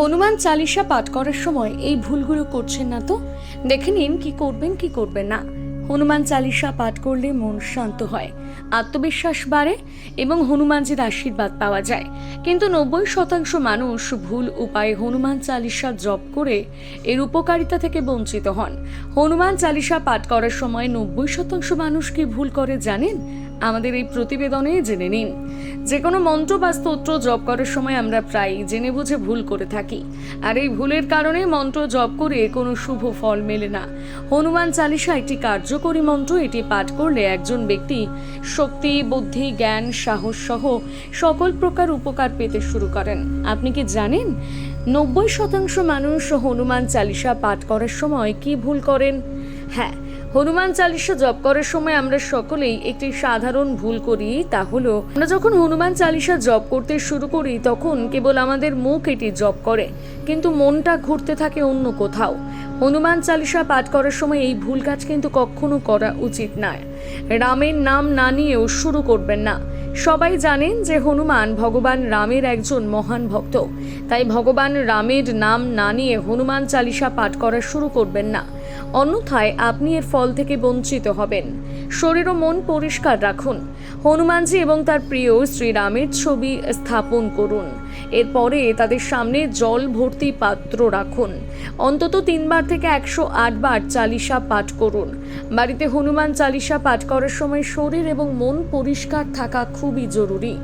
হনুমান চালিসা পাঠ করার সময় এই ভুলগুলো করছেন না তো? দেখে নিন কি করবেন কি করবেন না। হনুমান চালিসা পাঠ করলে মন শান্ত হয়, আত্মবিশ্বাস বাড়ে এবং হনুমানজির আশীর্বাদ পাওয়া যায়। কিন্তু নব্বই শতাংশ মানুষ ভুল উপায়ে হনুমান চালিসা জপ করে এর উপকারিতা থেকে বঞ্চিত হন। হনুমান চালিসা পাঠ করার সময় নব্বই শতাংশ মানুষ কি ভুল করে জানেন? আমাদের এই প্রতিবেদনে জেনে নিন। যে কোনো মন্ত্র বা স্তোত্র জপ করার সময় আমরা প্রায় জেনে বুঝে ভুল করে থাকি। আর এই ভুলের কারণে মন্ত্র জপ করে কোনো শুভ ফল মেলে না। হনুমান চালিসা একটি কার্যকরী মন্ত্র, এটি পাঠ করলে একজন ব্যক্তি শক্তি, বুদ্ধি, জ্ঞান, সাহস সহ সকল প্রকার উপকার পেতে শুরু করেন। আপনি কি জানেন নব্বই শতাংশ মানুষ হনুমান চালিসা পাঠ করার সময় কি ভুল করেন? হ্যাঁ হনুমান চালিশা জপ করার সময় আমরা সকলেই একটি সাধারণ ভুল করি, তা হলো আমরা যখন হনুমান চালিসা জপ করতে শুরু করি, তখন কেবল আমাদের মুখ এটি জপ করে, কিন্তু মনটা ঘুরতে থাকে অন্য কোথাও। হনুমান চালিশা পাঠ করার সময় এই ভুল কাজ কিন্তু কখনো করা উচিত নয়। রামের নাম না নিয়েও শুরু করবেন না। সবাই জানেন যে হনুমান ভগবান রামের একজন মহান ভক্ত। তাই ভগবান রামের নাম না নিয়ে হনুমান চালিসা পাঠ করা শুরু করবেন না। অন্যথায় আপনি এর ফল থেকে বঞ্চিত হবেন। শরীর ও মন পরিষ্কার রাখুন। হনুমানজি এবং তার প্রিয় শ্রীরামের ছবি স্থাপন করুন। এরপরে তাদের সামনে জল ভর্তি পাত্র রাখুন। অন্তত তিনবার থেকে একশো আটবার চালিসা পাঠ করুন। বাড়িতে হনুমান চালিসা পাঠ করার সময় শরীর এবং মন পরিষ্কার থাকা খুবই জরুরি।